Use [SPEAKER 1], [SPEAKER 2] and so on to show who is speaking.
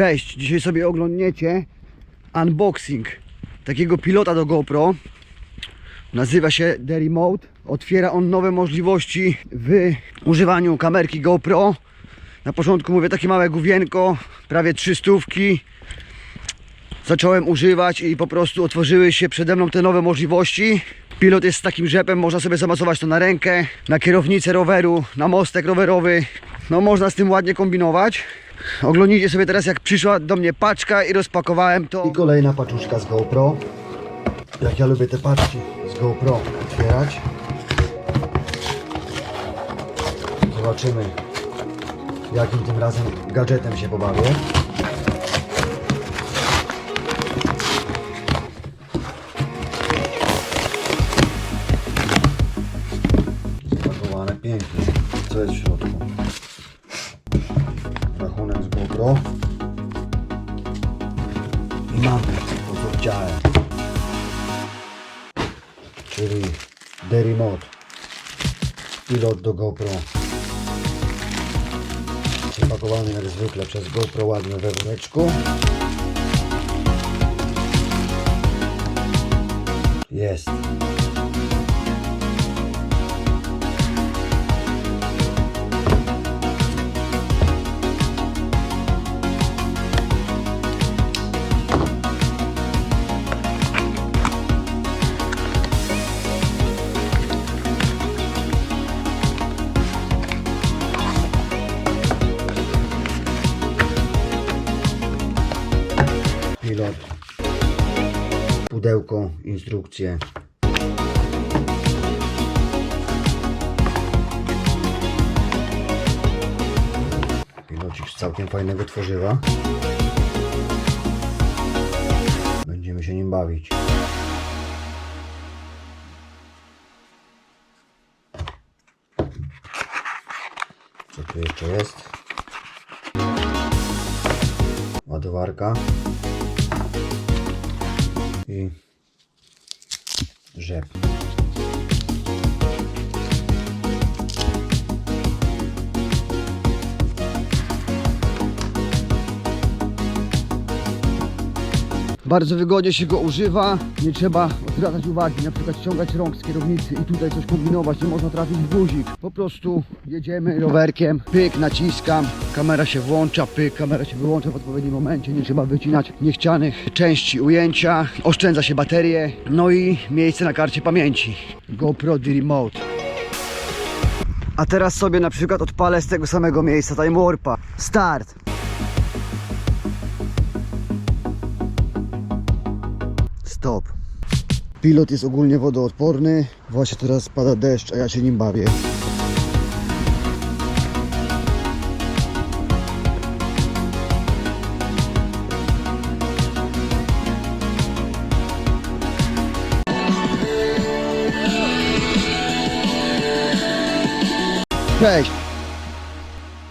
[SPEAKER 1] Cześć, dzisiaj sobie oglądniecie unboxing takiego pilota do GoPro. Nazywa się The Remote. Otwiera on nowe możliwości w używaniu kamerki GoPro. Na początku mówię takie małe główienko, prawie 300. Zacząłem używać i po prostu otworzyły się przede mną te nowe możliwości. Pilot jest z takim rzepem, można sobie zamasować to na rękę, na kierownicę roweru, na mostek rowerowy. No można z tym ładnie kombinować. Oglądnijcie sobie teraz jak przyszła do mnie paczka i rozpakowałem to. I kolejna paczuszka z GoPro. Jak ja lubię te paczki z GoPro otwierać. Zobaczymy jakim tym razem gadżetem się pobawię. Zapakowane pięknie. Co jest w środku? GoPro. I mamy to co chciałem. Czyli Remote. Pilot do GoPro. Zapakowany jak zwykle przez GoPro ładnie we woreczku. Jest. Pilot, pudełko, instrukcje. Pilocik całkiem fajnego tworzywa. Będziemy się nim bawić. Co tu jeszcze jest? Ładowarka i rzep. Bardzo wygodnie się go używa, nie trzeba zwracać uwagi, na przykład ściągać rąk z kierownicy i tutaj coś kombinować, nie można trafić w guzik. Po prostu jedziemy rowerkiem, pyk, naciskam, kamera się włącza, pyk, kamera się wyłącza w odpowiednim momencie, nie trzeba wycinać niechcianych części ujęcia, oszczędza się baterię, no i miejsce na karcie pamięci. GoPro The Remote. A teraz sobie na przykład odpalę z tego samego miejsca Time Warpa. Start! Stop. Pilot jest ogólnie wodoodporny. Właśnie teraz pada deszcz, a ja się nim bawię. Cześć!